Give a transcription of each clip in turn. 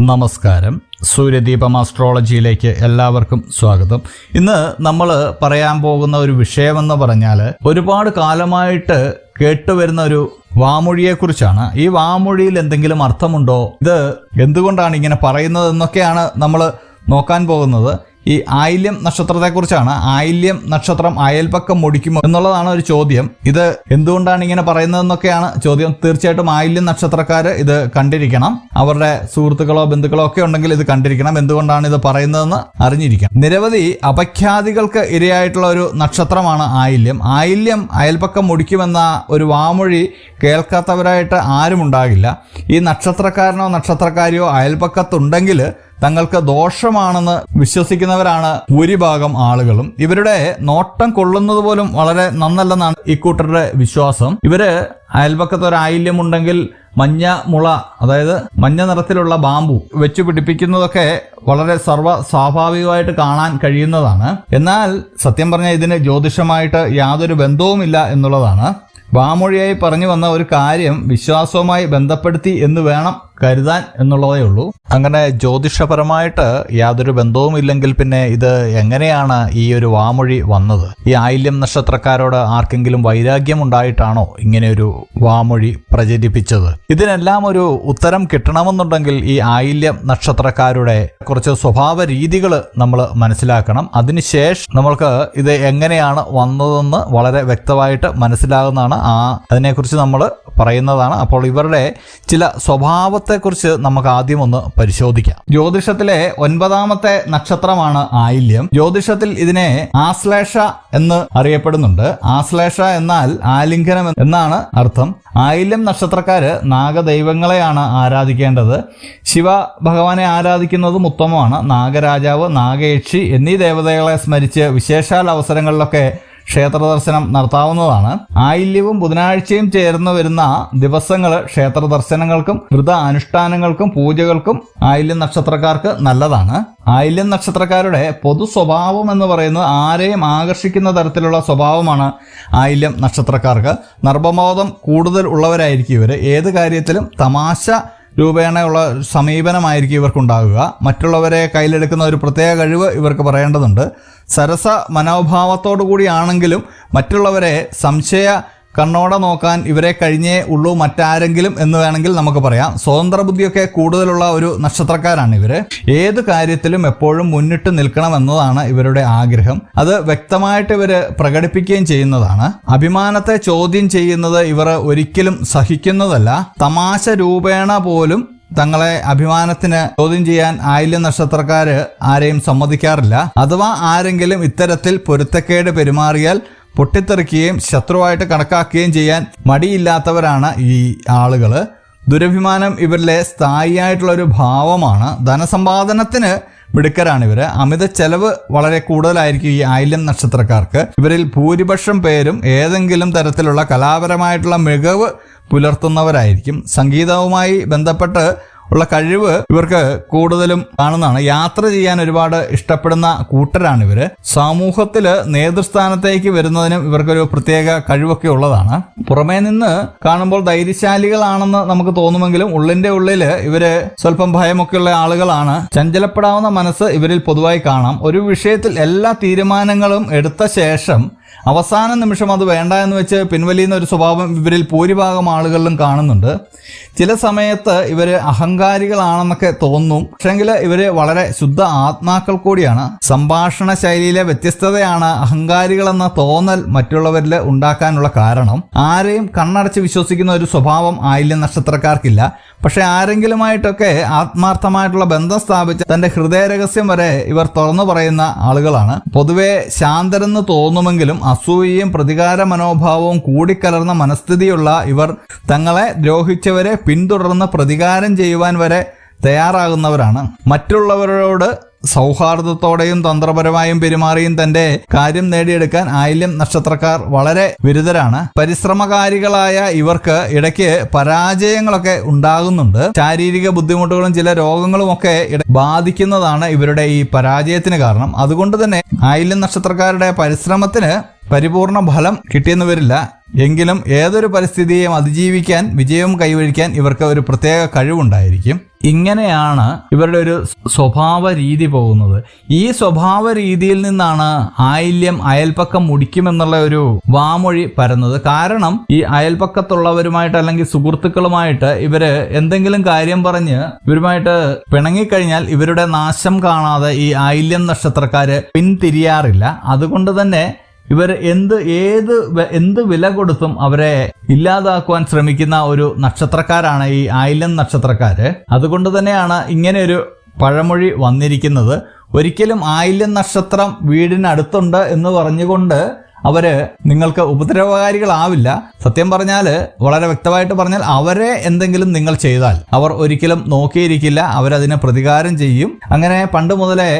നമസ്കാരം. സൂര്യദീപം ആസ്ട്രോളജിയിലേക്ക് എല്ലാവർക്കും സ്വാഗതം. ഇന്ന് നമ്മൾ പറയാൻ പോകുന്ന ഒരു വിഷയമെന്ന് പറഞ്ഞാൽ ഒരുപാട് കാലമായിട്ട് കേട്ടുവരുന്ന ഒരു വാമൊഴിയെക്കുറിച്ചാണ്. ഈ വാമൊഴിയിൽ എന്തെങ്കിലും അർത്ഥമുണ്ടോ? ഇത് എന്തുകൊണ്ടാണ് ഇങ്ങനെ പറയുന്നത് എന്നൊക്കെയാണ് നമ്മൾ നോക്കാൻ പോകുന്നത്. ഈ ആയില്യം നക്ഷത്രത്തെക്കുറിച്ചാണ്. ആയില്യം നക്ഷത്രം അയൽപക്കം മുടിക്കുമോ എന്നുള്ളതാണ് ഒരു ചോദ്യം. ഇത് എന്തുകൊണ്ടാണ് ഇങ്ങനെ പറയുന്നതെന്നൊക്കെയാണ് ചോദ്യം. തീർച്ചയായിട്ടും ആയില്യം നക്ഷത്രക്കാര് ഇത് കണ്ടിരിക്കണം. അവരുടെ സുഹൃത്തുക്കളോ ബന്ധുക്കളോ ഒക്കെ ഉണ്ടെങ്കിൽ ഇത് കണ്ടിരിക്കണം. എന്തുകൊണ്ടാണ് ഇത് പറയുന്നതെന്ന് അറിഞ്ഞിരിക്കണം. നിരവധി അപഖ്യാതികൾക്ക് ഇരയായിട്ടുള്ള ഒരു നക്ഷത്രമാണ് ആയില്യം. ആയില്യം അയൽപക്കം മുടിക്കുമെന്ന ഒരു വാമൊഴി കേൾക്കാത്തവരായിട്ട് ആരും ഉണ്ടാകില്ല. ഈ നക്ഷത്രക്കാരനോ നക്ഷത്രക്കാരിയോ അയൽപക്കത്തുണ്ടെങ്കിൽ തങ്ങൾക്ക് ദോഷമാണെന്ന് വിശ്വസിക്കുന്നവരാണ് ഭൂരിഭാഗം ആളുകളും. ഇവരുടെ നോട്ടം കൊള്ളുന്നത് പോലും വളരെ നന്നല്ലെന്നാണ് ഇക്കൂട്ടരുടെ വിശ്വാസം. ഇവർ അയൽപക്കത്ത് ഒരു ആയില്യമുണ്ടെങ്കിൽ മഞ്ഞ മുള അതായത് മഞ്ഞ നിറത്തിലുള്ള ബാമ്പു വെച്ച് പിടിപ്പിക്കുന്നതൊക്കെ വളരെ സർവ സ്വാഭാവികമായിട്ട് കാണാൻ കഴിയുന്നതാണ്. എന്നാൽ സത്യം പറഞ്ഞാൽ ഇതിന് ജ്യോതിഷമായിട്ട് യാതൊരു ബന്ധവുമില്ല എന്നുള്ളതാണ്. വാമൊഴിയായി പറഞ്ഞു വന്ന ഒരു കാര്യം വിശ്വാസവുമായി ബന്ധപ്പെടുത്തി എന്ന് വേണം കരുതാൻ എന്നുള്ളതേ ഉള്ളൂ. അങ്ങനെ ജ്യോതിഷപരമായിട്ട് യാതൊരു ബന്ധവും ഇല്ലെങ്കിൽ പിന്നെ ഇത് എങ്ങനെയാണ് ഈ ഒരു വാമൊഴി വന്നത്? ഈ ആയില്യം നക്ഷത്രക്കാരോട് ആർക്കെങ്കിലും വൈരാഗ്യം ഉണ്ടായിട്ടാണോ ഇങ്ങനെ ഒരു വാമൊഴി പ്രചരിപ്പിച്ചത്? ഇതിനെല്ലാം ഒരു ഉത്തരം കിട്ടണമെന്നുണ്ടെങ്കിൽ ഈ ആയില്യം നക്ഷത്രക്കാരുടെ കുറച്ച് സ്വഭാവ രീതികൾ നമ്മൾ മനസ്സിലാക്കണം. അതിനുശേഷം നമ്മൾക്ക് ഇത് എങ്ങനെയാണ് വന്നതെന്ന് വളരെ വ്യക്തമായിട്ട് മനസ്സിലാകുന്നതാണ് ആ അതിനെക്കുറിച്ച് നമ്മൾ പറയുന്നതാണ്. അപ്പോൾ ഇവരുടെ ചില സ്വഭാവത്തെക്കുറിച്ച് നമുക്ക് ആദ്യം ഒന്ന് പരിശോധിക്കാം. ജ്യോതിഷത്തിലെ ഒൻപതാമത്തെ നക്ഷത്രമാണ് ആയില്യം. ജ്യോതിഷത്തിൽ ഇതിനെ ആശ്ലേഷ എന്ന് അറിയപ്പെടുന്നുണ്ട്. ആശ്ലേഷ എന്നാൽ ആലിംഗനം എന്നാണ് അർത്ഥം. ആയില്യം നക്ഷത്രക്കാര് നാഗദൈവങ്ങളെയാണ് ആരാധിക്കേണ്ടത്. ശിവ ഭഗവാനെ ആരാധിക്കുന്നതും ഉത്തമമാണ്. നാഗരാജാവ് നാഗയക്ഷി എന്നീ ദേവതകളെ സ്മരിച്ച് വിശേഷാൽ അവസരങ്ങളിലൊക്കെ ക്ഷേത്ര ദർശനം നടത്താവുന്നതാണ്. ആയില്യവും ബുധനാഴ്ചയും ചേർന്ന് വരുന്ന ദിവസങ്ങൾ ക്ഷേത്ര ദർശനങ്ങൾക്കും വ്രത അനുഷ്ഠാനങ്ങൾക്കും പൂജകൾക്കും ആയില്യം നക്ഷത്രക്കാർക്ക് നല്ലതാണ്. ആയില്യം നക്ഷത്രക്കാരുടെ പൊതു സ്വഭാവം എന്ന് പറയുന്നത് ആരെയും ആകർഷിക്കുന്ന തരത്തിലുള്ള സ്വഭാവമാണ് ആയില്യം നക്ഷത്രക്കാർക്ക്. നർമ്മബോധം കൂടുതൽ ഉള്ളവരായിരിക്കും ഇവർ ഏത് കാര്യത്തിലും തമാശ രൂപേണയുള്ള സമീപനമായിരിക്കും ഇവർക്കുണ്ടാകുക. മറ്റുള്ളവരെ കയ്യിലെടുക്കുന്ന ഒരു പ്രത്യേക കഴിവ് ഇവർക്ക് പറയേണ്ടതുണ്ട്. സരസ മനോഭാവത്തോടു കൂടിയാണെങ്കിലും മറ്റുള്ളവരെ സംശയ കണ്ണോടെ നോക്കാൻ ഇവരെ കഴിഞ്ഞേ ഉള്ളൂ മറ്റാരെങ്കിലും എന്ന് വേണമെങ്കിൽ നമുക്ക് പറയാം. സ്വതന്ത്ര ബുദ്ധിയൊക്കെ കൂടുതലുള്ള ഒരു നക്ഷത്രക്കാരാണ് ഇവർ. ഏത് കാര്യത്തിലും എപ്പോഴും മുന്നിട്ട് നിൽക്കണം എന്നതാണ് ഇവരുടെ ആഗ്രഹം. അത് വ്യക്തമായിട്ട് ഇവർ പ്രകടിപ്പിക്കുകയും ചെയ്യുന്നതാണ്. അഭിമാനത്തെ ചോദ്യം ചെയ്യുന്നത് ഇവർ ഒരിക്കലും സഹിക്കുന്നതല്ല. തമാശ രൂപേണ പോലും തങ്ങളെ അഭിമാനത്തിന് ചോദ്യം ചെയ്യാൻ ആയില്യ നക്ഷത്രക്കാര് ആരെയും സമ്മതിക്കാറില്ല. അഥവാ ആരെങ്കിലും ഇത്തരത്തിൽ പൊരുത്തക്കേട് പെരുമാറിയാൽ പൊട്ടിത്തെറിക്കുകയും ശത്രുവായിട്ട് കണക്കാക്കുകയും ചെയ്യാൻ മടിയില്ലാത്തവരാണ് ഈ ആളുകൾ ദുരഭിമാനം ഇവരിലെ സ്ഥായിയായിട്ടുള്ള ഒരു ഭാവമാണ്. ധനസമ്പാദനത്തിന് മിടുക്കരാണ് ഇവർ അമിത ചെലവ് വളരെ കൂടുതലായിരിക്കും ഈ ആയില്യം നക്ഷത്രക്കാർക്ക്. ഇവരിൽ ഭൂരിപക്ഷം പേരും ഏതെങ്കിലും തരത്തിലുള്ള കലാപരമായിട്ടുള്ള മികവ് പുലർത്തുന്നവരായിരിക്കും. സംഗീതവുമായി ബന്ധപ്പെട്ട് ഉള്ള കഴിവ് ഇവർക്ക് കൂടുതലും കാണുന്നതാണ്. യാത്ര ചെയ്യാൻ ഒരുപാട് ഇഷ്ടപ്പെടുന്ന കൂട്ടരാണ് ഇവർ. സമൂഹത്തിൽ നേതൃസ്ഥാനത്തേക്ക് വരുന്നതിനും ഇവർക്കൊരു പ്രത്യേക കഴിവൊക്കെ ഉള്ളതാണ്. പുറമേ നിന്ന് കാണുമ്പോൾ ധൈര്യശാലികളാണെന്ന് നമുക്ക് തോന്നുമെങ്കിലും ഉള്ളിന്റെ ഉള്ളിൽ ഇവർ സ്വല്പം ഭയമൊക്കെയുള്ള ആളുകളാണ്. ചഞ്ചലപ്പെടാവുന്ന മനസ്സ് ഇവരിൽ പൊതുവായി കാണാം. ഒരു വിഷയത്തിൽ എല്ലാ തീരുമാനങ്ങളും എടുത്ത ശേഷം അവസാന നിമിഷം അത് വേണ്ട എന്ന് വെച്ച് പിൻവലിയുന്ന ഒരു സ്വഭാവം ഇവരിൽ ഭൂരിഭാഗം ആളുകളിലും കാണുന്നുണ്ട്. ചില സമയത്ത് ഇവർ അഹങ്കാരികളാണെന്നൊക്കെ തോന്നും. പക്ഷെങ്കിൽ ഇവർ വളരെ ശുദ്ധ ആത്മാക്കൾ കൂടിയാണ്. സംഭാഷണ ശൈലിയിലെ വ്യത്യസ്തതയാണ് അഹങ്കാരികളെന്ന തോന്നൽ മറ്റുള്ളവരിൽ ഉണ്ടാക്കാനുള്ള കാരണം. ആരെയും കണ്ണടച്ച് വിശ്വസിക്കുന്ന ഒരു സ്വഭാവം ആയില്ല നക്ഷത്രക്കാർക്കില്ല. പക്ഷെ ആരെങ്കിലുമായിട്ടൊക്കെ ആത്മാർത്ഥമായിട്ടുള്ള ബന്ധം സ്ഥാപിച്ച് തന്റെ ഹൃദയ രഹസ്യം വരെ ഇവർ തുറന്നു പറയുന്ന ആളുകളാണ്. പൊതുവെ ശാന്തരെന്ന് തോന്നുമെങ്കിലും അസൂയയും പ്രതികാര മനോഭാവവും കൂടിക്കലർന്ന മനസ്ഥിതിയുള്ള ഇവർ തങ്ങളെ ദ്രോഹിച്ചവരെ പിന്തുടർന്ന് പ്രതികാരം ചെയ്യുവാൻ വരെ തയ്യാറാകുന്നവരാണ്. മറ്റുള്ളവരോട് സൗഹാർദ്ദത്തോടെയും തന്ത്രപരമായും പെരുമാറിയും തന്റെ കാര്യം നേടിയെടുക്കാൻ ആയില്യം നക്ഷത്രക്കാർ വളരെ വിരുദ്ധരാണ്. പരിശ്രമകാരികളായ ഇവർക്ക് ഇടയ്ക്ക് പരാജയങ്ങളൊക്കെ ഉണ്ടാകുന്നുണ്ട്. ശാരീരിക ബുദ്ധിമുട്ടുകളും ചില രോഗങ്ങളും ഒക്കെ ബാധിക്കുന്നതാണ് ഇവരുടെ ഈ പരാജയത്തിന് കാരണം. അതുകൊണ്ട് തന്നെ ആയില്യം നക്ഷത്രക്കാരുടെ പരിശ്രമത്തിന് പരിപൂർണ ഫലം കിട്ടിയെന്ന് വരില്ല. എങ്കിലും ഏതൊരു പരിസ്ഥിതിയെയും അതിജീവിക്കാൻ വിജയവും കൈവരിക്കാൻ ഇവർക്ക് ഒരു പ്രത്യേക കഴിവുണ്ടായിരിക്കും. ഇങ്ങനെയാണ് ഇവരുടെ ഒരു സ്വഭാവ രീതി പോകുന്നത്. ഈ സ്വഭാവ രീതിയിൽ നിന്നാണ് ആയില്യം അയൽപ്പക്കം മുടിക്കുമെന്നുള്ള ഒരു വാമൊഴി പരന്നത്. കാരണം ഈ അയൽപ്പക്കത്തുള്ളവരുമായിട്ട് അല്ലെങ്കിൽ സുഹൃത്തുക്കളുമായിട്ട് ഇവർ എന്തെങ്കിലും കാര്യം പറഞ്ഞ് ഇവരുമായിട്ട് പിണങ്ങിക്കഴിഞ്ഞാൽ ഇവരുടെ നാശം കാണാതെ ഈ ആയില്യം നക്ഷത്രക്കാര് പിന്തിരിയാറില്ല. അതുകൊണ്ട് തന്നെ ഇവർ എന്ത് ഏത് എന്ത് വില കൊടുത്തും അവരെ ഇല്ലാതാക്കുവാൻ ശ്രമിക്കുന്ന ഒരു നക്ഷത്രക്കാരാണ് ഈ ആയില്യം നക്ഷത്രക്കാര്. അതുകൊണ്ട് തന്നെയാണ് ഇങ്ങനെ ഒരു പഴമൊഴി വന്നിരിക്കുന്നത്. ഒരിക്കലും ആയില്യം നക്ഷത്രം വീടിനടുത്തുണ്ട് എന്ന് പറഞ്ഞുകൊണ്ട് അവർ നിങ്ങൾക്ക് ഉപദ്രവകാരികളാവില്ല. സത്യം പറഞ്ഞാൽ വളരെ വ്യക്തമായിട്ട് പറഞ്ഞാൽ അവരെ എന്തെങ്കിലും നിങ്ങൾ ചെയ്താൽ അവർ ഒരിക്കലും നോക്കിയിരിക്കില്ല അവരതിനെ പ്രതികാരം ചെയ്യും. അങ്ങനെ പണ്ട് മുതലേ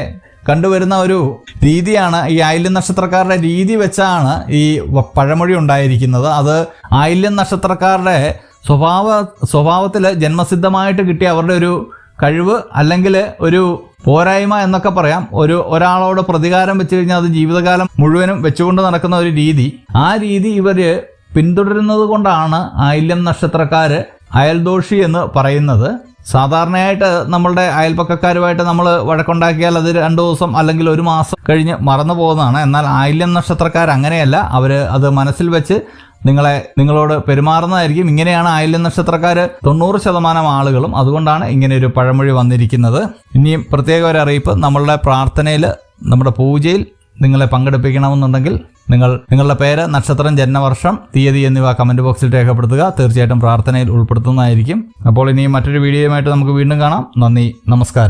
കണ്ടുവരുന്ന ഒരു രീതിയാണ് ഈ ആയില്യം നക്ഷത്രക്കാരുടെ രീതി വെച്ചാണ് ഈ പഴമൊഴി ഉണ്ടായിരിക്കുന്നത്. അത് ആയില്യം നക്ഷത്രക്കാരുടെ സ്വഭാവ സ്വഭാവത്തിൽ ജന്മസിദ്ധമായിട്ട് കിട്ടിയ അവരുടെ ഒരു കഴിവ് അല്ലെങ്കിൽ ഒരു പോരായ്മ എന്നൊക്കെ പറയാം. ഒരു ഒരാളോട് പ്രതികാരം വെച്ച് കഴിഞ്ഞാൽ അത് ജീവിതകാലം മുഴുവനും വെച്ചുകൊണ്ട് നടക്കുന്ന ഒരു രീതി. ആ രീതി ഇവർ പിന്തുടരുന്നത് കൊണ്ടാണ് ആയില്യം നക്ഷത്രക്കാർ അയൽദോഷി എന്ന് പറയുന്നത്. സാധാരണയായിട്ട് നമ്മളുടെ അയൽപ്പക്കക്കാരുമായിട്ട് നമ്മൾ വഴക്കുണ്ടാക്കിയാൽ അത് രണ്ടു ദിവസം അല്ലെങ്കിൽ ഒരു മാസം കഴിഞ്ഞ് മറന്നു പോകുന്നതാണ്. എന്നാൽ ആയില്യം നക്ഷത്രക്കാർ അങ്ങനെയല്ല. അവർ അത് മനസ്സിൽ വെച്ച് നിങ്ങളെ നിങ്ങളോട് പെരുമാറുന്നതായിരിക്കും. ഇങ്ങനെയാണ് ആയില്യം നക്ഷത്രക്കാർ തൊണ്ണൂറ് ശതമാനം ആളുകളും. അതുകൊണ്ടാണ് ഇങ്ങനെ ഒരു പഴമൊഴി വന്നിരിക്കുന്നത്. ഇനിയും പ്രത്യേക ഒരു അറിയിപ്പ്. നമ്മളുടെ പ്രാർത്ഥനയിൽ നമ്മുടെ പൂജയിൽ നിങ്ങളെ പങ്കെടുപ്പിക്കണമെന്നുണ്ടെങ്കിൽ നിങ്ങൾ നിങ്ങളുടെ പേര് നക്ഷത്രം ജന്മവർഷം തീയതി എന്നിവ കമന്റ് ബോക്സിൽ രേഖപ്പെടുത്തുക. തീർച്ചയായിട്ടും പ്രാർത്ഥനയിൽ ഉൾപ്പെടുത്തുന്നതായിരിക്കും. അപ്പോൾ ഇനി മറ്റൊരു വീഡിയോയുമായിട്ട് നമുക്ക് വീണ്ടും കാണാം. നന്ദി നമസ്കാരം.